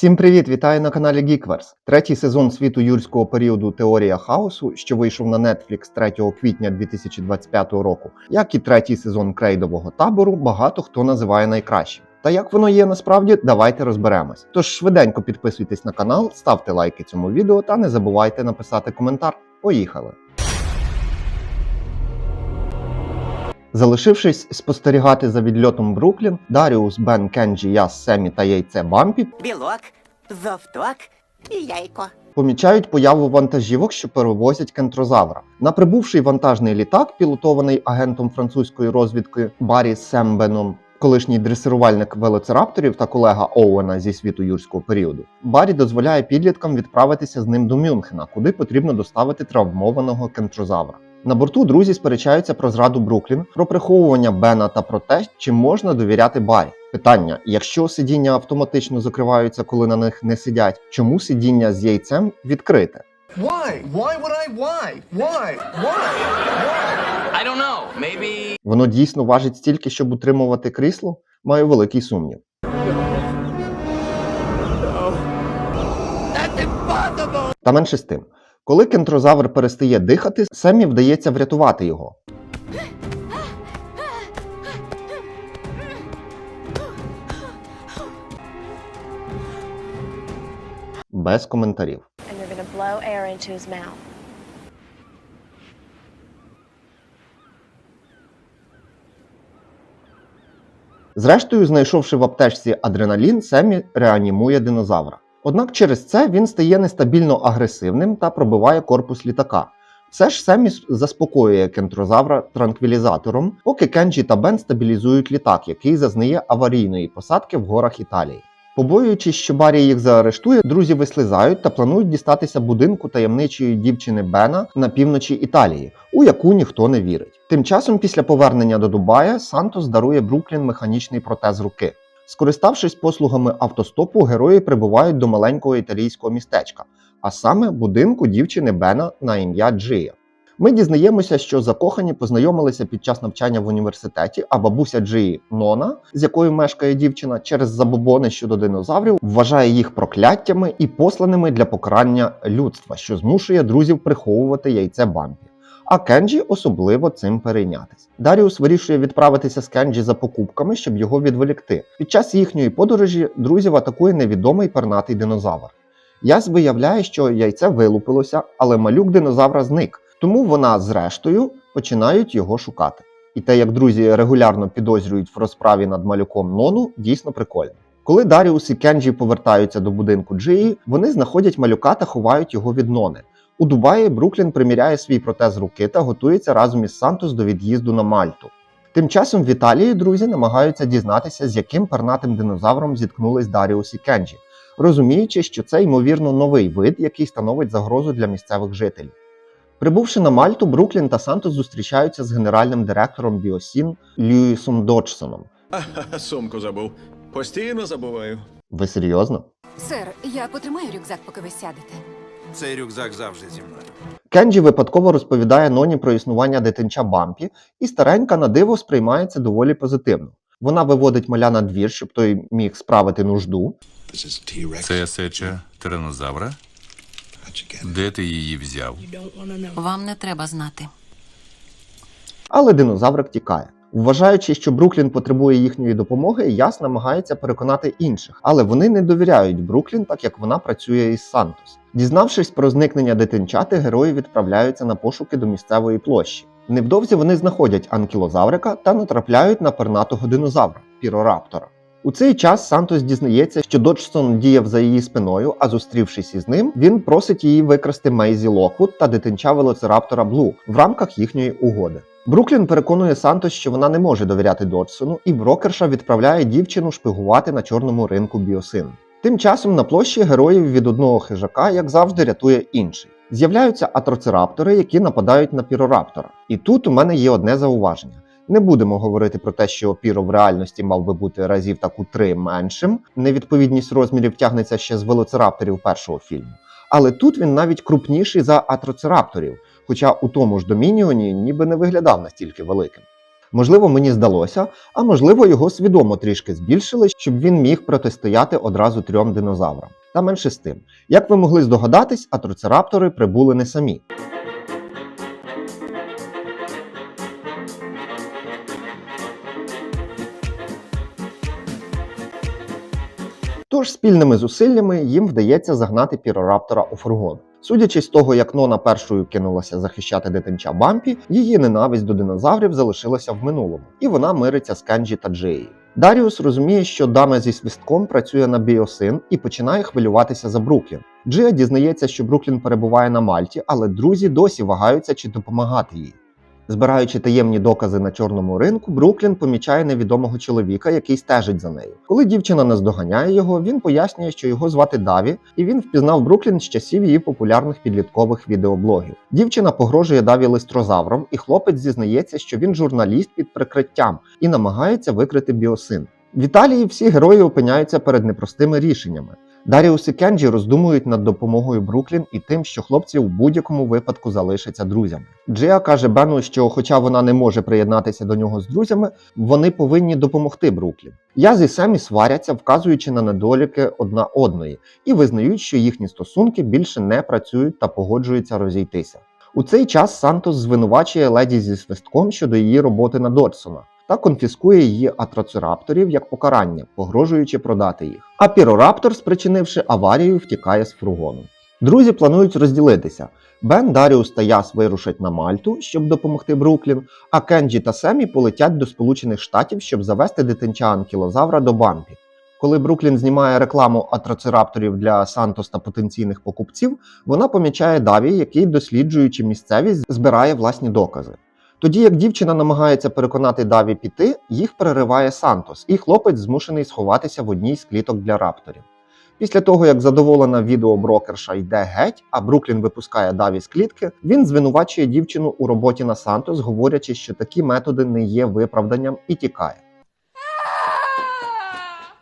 Всім привіт! Вітаю на каналі Geekverse. Третій сезон світу юрського періоду Теорія хаосу, що вийшов на Netflix 3 квітня 2025 року, як і третій сезон крейдового табору, багато хто називає найкращим. Та як воно є насправді, давайте розберемось. Тож швиденько підписуйтесь на канал, ставте лайки цьому відео та не забувайте написати коментар. Поїхали! Залишившись спостерігати за відльотом Бруклін, Даріус, Бен, Кенджі, Яс, Семі та яйце Бампі білок, зовток і яйко. помічають появу вантажівок, що перевозять кентрозавра. На прибувший вантажний літак, пілотований агентом французької розвідки Баррі Сембеном, колишній дресирувальник велоцирапторів та колега Оуена зі світу юрського періоду, Баррі дозволяє підліткам відправитися з ним до Мюнхена, куди потрібно доставити травмованого кентрозавра. На борту друзі сперечаються про зраду Бруклін, про приховування Бена та про те, чи можна довіряти Баррі. Питання: якщо сидіння автоматично закриваються, коли на них не сидять, чому сидіння з яйцем відкрите? Why? Why would I? Why? Why? Why? I don't know. Maybe. Воно дійсно важить стільки, щоб утримувати крісло? Маю великий сумнів. Та менше з тим. Коли кентрозавр перестає дихати, Семі вдається врятувати його. Без коментарів. Blow air into his mouth. Зрештою, знайшовши в аптечці адреналін, Семі реанімує динозавра. Однак через це він стає нестабільно агресивним та пробиває корпус літака. Все ж Семі заспокоює кентрозавра транквілізатором, поки Кенджі та Бен стабілізують літак, який зазнає аварійної посадки в горах Італії. Побоюючись, що Баррі їх заарештує, друзі вислизають та планують дістатися будинку таємничої дівчини Бена на півночі Італії, у яку ніхто не вірить. Тим часом, після повернення до Дубая, Сантос дарує Бруклін механічний протез руки. Скориставшись послугами автостопу, герої прибувають до маленького італійського містечка, а саме будинку дівчини Бена на ім'я Джия. Ми дізнаємося, що закохані познайомилися під час навчання в університеті, а бабуся Джиї Нона, з якою мешкає дівчина, через забобони щодо динозаврів, вважає їх прокляттями і посланими для покарання людства, що змушує друзів приховувати яйце Бампі. А Кенджі особливо цим перейнятись. Даріус вирішує відправитися з Кенджі за покупками, щоб його відволікти. Під час їхньої подорожі друзів атакує невідомий пернатий динозавр. Яс виявляє, що яйце вилупилося, але малюк динозавра зник. Тому вона з рештою починають його шукати. І те, як друзі регулярно підозрюють в розправі над малюком Нону, дійсно прикольно. Коли Даріус і Кенджі повертаються до будинку Джиї, вони знаходять малюка та ховають його від Нони. У Дубаї Бруклін приміряє свій протез руки та готується разом із Сантос до від'їзду на Мальту. Тим часом в Італії друзі намагаються дізнатися, з яким пернатим динозавром зіткнулись Даріус і Кенджі, розуміючи, що це ймовірно новий вид, який становить загрозу для місцевих жителів. Прибувши на Мальту, Бруклін та Сантос зустрічаються з генеральним директором Біосін Льюісом Доджсоном. Сумку забув. Постійно забуваю. Ви серйозно? Сер, я потримаю рюкзак, поки ви сядете. Цей рюкзак завжди зі мною. Кенджі випадково розповідає Ноні про існування дитинча Бампі, і старенька на диво сприймається доволі позитивно. Вона виводить маля на двір, щоб той міг справити нужду. Це сеча тиранозавра? Де ти її взяв? Вам не треба знати. Але динозавр втікає. Вважаючи, що Бруклін потребує їхньої допомоги, Яс намагається переконати інших, але вони не довіряють Бруклін, так як вона працює із Сантос. Дізнавшись про зникнення дитинчати, герої відправляються на пошуки до місцевої площі. Невдовзі вони знаходять анкілозаврика та натрапляють на пернатого динозавра пірораптора. У цей час Сантос дізнається, що Доджсон діяв за її спиною, а зустрівшись із ним, він просить її викрасти Мейзі Локвуд та дитинча велоцираптора Блу в рамках їхньої угоди. Бруклін переконує Сантос, що вона не може довіряти Доджсону, і брокерша відправляє дівчину шпигувати на чорному ринку біосин. Тим часом на площі героїв від одного хижака, як завжди, рятує інший. З'являються атроцираптори, які нападають на пірораптора. І тут у мене є одне зауваження. Не будемо говорити про те, що Піро в реальності мав би бути разів так у три меншим. Невідповідність розмірів тягнеться ще з велоцирапторів першого фільму. Але тут він навіть крупніший за атроцирапторів, хоча у тому ж Домініоні ніби не виглядав настільки великим. Можливо, мені здалося, а можливо, його свідомо трішки збільшили, щоб він міг протистояти одразу трьом динозаврам. Та менше з тим. Як ви могли здогадатись, атроцераптори прибули не самі. Тож спільними зусиллями їм вдається загнати пірораптора у фургон. Судячи з того, як Нона першою кинулася захищати дитинча Бампі, її ненависть до динозаврів залишилася в минулому, і вона мириться з Кенджі та Джеї. Даріус розуміє, що дама зі свистком працює на біосин і починає хвилюватися за Бруклін. Джия дізнається, що Бруклін перебуває на Мальті, але друзі досі вагаються чи допомагати їй. Збираючи таємні докази на чорному ринку, Бруклін помічає невідомого чоловіка, який стежить за нею. Коли дівчина наздоганяє його, він пояснює, що його звати Даві, і він впізнав Бруклін з часів її популярних підліткових відеоблогів. Дівчина погрожує Даві листрозавром, і хлопець зізнається, що він журналіст під прикриттям і намагається викрити біосин. В Італії всі герої опиняються перед непростими рішеннями. Даріус і Кенджі роздумують над допомогою Бруклін і тим, що хлопці в будь-якому випадку залишаться друзями. Джия каже Бену, що, хоча вона не може приєднатися до нього з друзями, вони повинні допомогти Бруклін. Яз і Семі сваряться, вказуючи на недоліки одна одної, і визнають, що їхні стосунки більше не працюють та погоджуються розійтися. У цей час Сантос звинувачує леді зі свистком щодо її роботи на Додсона та конфіскує її атроцерапторів як покарання, погрожуючи продати їх. А пірораптор, спричинивши аварію, втікає з фургону. Друзі планують розділитися. Бен, Даріус та Яс вирушать на Мальту, щоб допомогти Бруклін, а Кенджі та Семі полетять до Сполучених Штатів, щоб завести дитинча анкілозавра до Бампі. Коли Бруклін знімає рекламу атроцерапторів для Сантос та потенційних покупців, вона помічає Даві, який, досліджуючи місцевість, збирає власні докази. Тоді як дівчина намагається переконати Даві піти, їх перериває Сантос, і хлопець змушений сховатися в одній з кліток для рапторів. Після того, як задоволена відеоброкерша йде геть, а Бруклін випускає Даві з клітки, він звинувачує дівчину у роботі на Сантос, говорячи, що такі методи не є виправданням і тікає.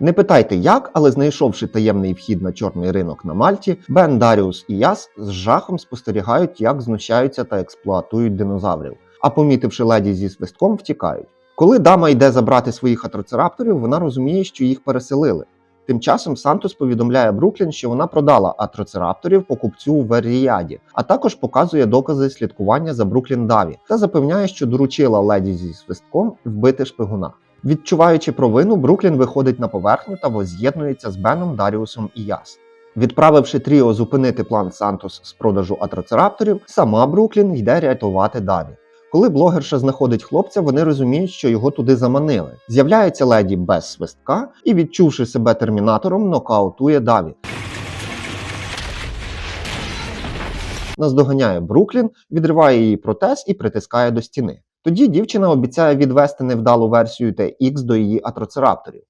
Не питайте як, але знайшовши таємний вхід на чорний ринок на Мальті, Бен, Даріус і Яс з жахом спостерігають, як знущаються та експлуатують динозаврів, а помітивши леді зі свистком, втікають. Коли дама йде забрати своїх атроцерапторів, вона розуміє, що їх переселили. Тим часом Сантос повідомляє Бруклін, що вона продала атроцерапторів покупцю в Веріяді, а також показує докази слідкування за Бруклін Даві та запевняє, що доручила леді зі свистком вбити шпигуна. Відчуваючи провину, Бруклін виходить на поверхню та воз'єднується з Беном, Даріусом і Яс. Відправивши Тріо зупинити план Сантос з продажу атроцерапторів, сама Бруклін йде рятувати Даві. Коли блогерша знаходить хлопця, вони розуміють, що його туди заманили. З'являється леді без свистка і, відчувши себе термінатором, нокаутує Даві. Наздоганяє Бруклін, відриває її протез і притискає до стіни. Тоді дівчина обіцяє відвести невдалу версію TX до її атроцерапторів.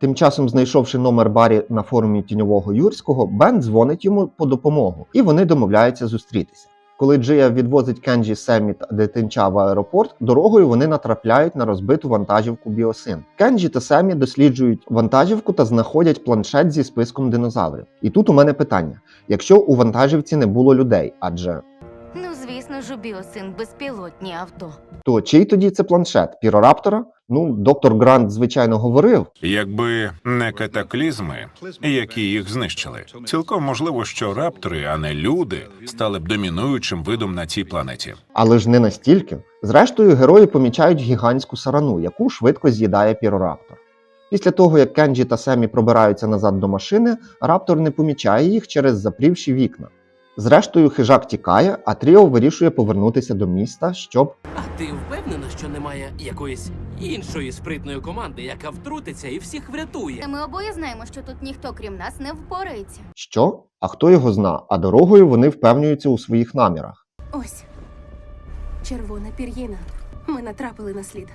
Тим часом, знайшовши номер Барі на форумі тіньового Юрського, Бен дзвонить йому по допомогу, і вони домовляються зустрітися. Коли Джия відвозить Кенджі Семі та дитинча в аеропорт, дорогою вони натрапляють на розбиту вантажівку Біосин. Кенджі та Семі досліджують вантажівку та знаходять планшет зі списком динозаврів. І тут у мене питання: якщо у вантажівці не було людей, адже Ну, звісно ж, у біосин безпілотні авто. то чий тоді це планшет? Пірораптора? Ну, доктор Грант, звичайно, говорив, Якби не катаклізми, які їх знищили, цілком можливо, що раптори, а не люди, стали б домінуючим видом на цій планеті. Але ж не настільки. Зрештою, герої помічають гігантську сарану, яку швидко з'їдає пірораптор. Після того, як Кенджі та Семі пробираються назад до машини, раптор не помічає їх через запрівші вікна. Зрештою, хижак тікає, а Тріо вирішує повернутися до міста, щоб ти впевнена, що немає якоїсь іншої спритної команди, яка втрутиться і всіх врятує? Ми обоє знаємо, що тут ніхто крім нас не впорається. що? А хто його зна? А дорогою вони впевнюються у своїх намірах. Ось. Червона пір'їна. Ми натрапили на слід.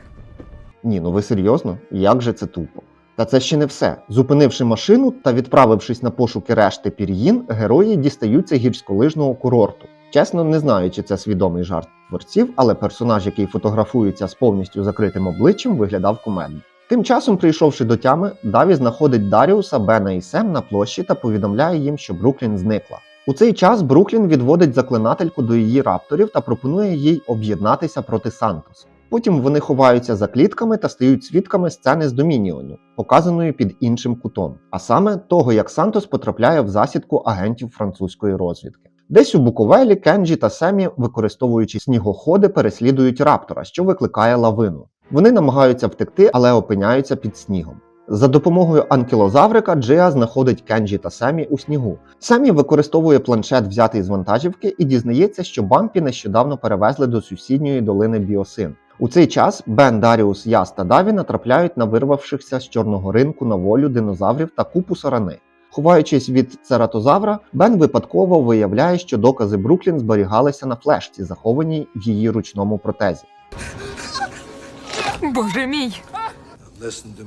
Ні, ну ви серйозно? Як же це тупо? Та це ще не все. Зупинивши машину та відправившись на пошуки решти пір'їн, герої дістаються гірськолижного курорту. Чесно, не знаю, чи це свідомий жарт творців, але персонаж, який фотографується з повністю закритим обличчям, виглядав кумедно. Тим часом, прийшовши до тями, Даві знаходить Даріуса, Бена і Сем на площі та повідомляє їм, що Бруклін зникла. У цей час Бруклін відводить заклинательку до її рапторів та пропонує їй об'єднатися проти Сантос. Потім вони ховаються за клітками та стають свідками сцени з Домініону, показаної під іншим кутом, а саме того, як Сантос потрапляє в засідку агентів французької розвідки. Десь у Буковелі Кенджі та Семі, використовуючи снігоходи, переслідують раптора, що викликає лавину. Вони намагаються втекти, але опиняються під снігом. За допомогою анкілозаврика Джиа знаходить Кенджі та Семі у снігу. Семі використовує планшет, взятий з вантажівки, і дізнається, що Бампі нещодавно перевезли до сусідньої долини Біосин. У цей час Бен, Даріус, Яс та Даві натрапляють на вирвавшихся з чорного ринку на волю динозаврів та купу сарани. Ховаючись від цератозавра, Бен випадково виявляє, що докази Бруклін зберігалися на флешці, захованій в її ручному протезі. Боже мій!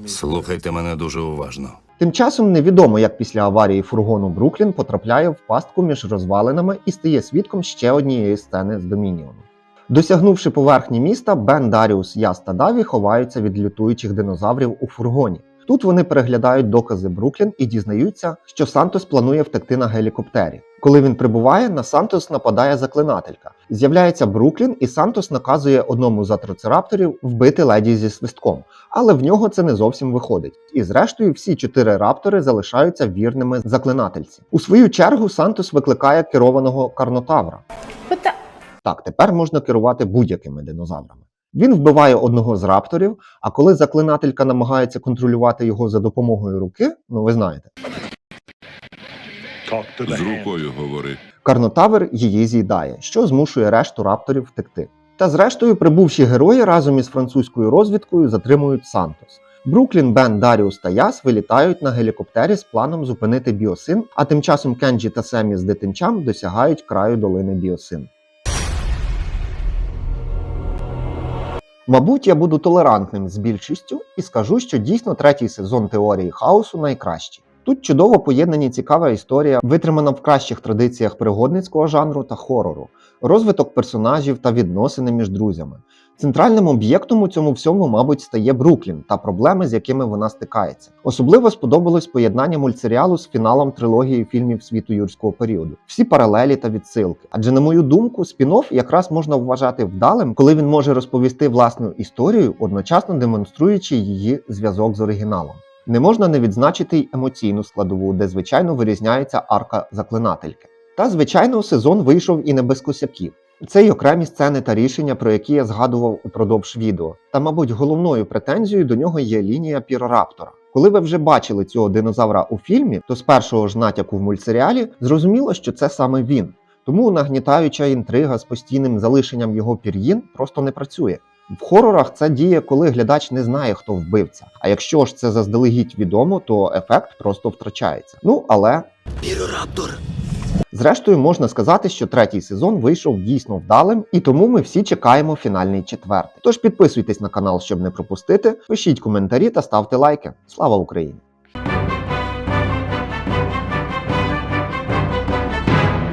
Слухайте мене дуже уважно. Тим часом невідомо, як після аварії фургону Бруклін потрапляє в пастку між розвалинами і стає свідком ще однієї сцени з Домініону. Досягнувши поверхні міста, Бен, Даріус, Яс та Даві ховаються від лютуючих динозаврів у фургоні. Тут вони переглядають докази Бруклін і дізнаються, що Сантос планує втекти на гелікоптері. Коли він прибуває, на Сантос нападає заклинателька. З'являється Бруклін, і Сантос наказує одному з атроцерапторів вбити леді зі свистком, але в нього це не зовсім виходить. І зрештою всі чотири раптори залишаються вірними заклинательці. У свою чергу Сантос викликає керованого карнотавра. Так, тепер можна керувати будь-якими динозаврами. Він вбиває одного з рапторів, а коли заклинателька намагається контролювати його за допомогою руки, ну ви знаєте, З рукою говори. Карнотавр її з'їдає, що змушує решту рапторів втекти. Та зрештою, прибувші герої разом із французькою розвідкою затримують Сантос. Бруклін, Бен, Даріус та Яс вилітають на гелікоптері з планом зупинити Біосин, а тим часом Кенджі та Семі з дитинчам досягають краю долини Біосин. Мабуть, я буду толерантним з більшістю і скажу, що дійсно третій сезон теорії хаосу найкращий. Тут чудово поєднані цікава історія, витримана в кращих традиціях пригодницького жанру та хорору, розвиток персонажів та відносини між друзями. Центральним об'єктом у цьому всьому, мабуть, стає Бруклін та проблеми, з якими вона стикається. Особливо сподобалось поєднання мультсеріалу з фіналом трилогії фільмів світу юрського періоду. Всі паралелі та відсилки. Адже, на мою думку, спін-офф якраз можна вважати вдалим, коли він може розповісти власну історію, одночасно демонструючи її зв'язок з оригіналом. Не можна не відзначити й емоційну складову, де звичайно вирізняється арка заклинательки. Та звичайно, сезон вийшов і не без косяків. Це й окремі сцени та рішення, про які я згадував упродовж відео. Та, мабуть, головною претензією до нього є лінія Пірораптора. Коли ви вже бачили цього динозавра у фільмі, то з першого ж натяку в мультсеріалі зрозуміло, що це саме він. Тому нагнітаюча інтрига з постійним залишенням його пір'їн просто не працює. В хорорах це діє, коли глядач не знає, хто вбивця. А якщо ж це заздалегідь відомо, то ефект просто втрачається. Ну але Пірораптор. Зрештою, можна сказати, що третій сезон вийшов дійсно вдалим, і тому ми всі чекаємо фінальний четвертий. Тож підписуйтесь на канал, щоб не пропустити, пишіть коментарі та ставте лайки. Слава Україні!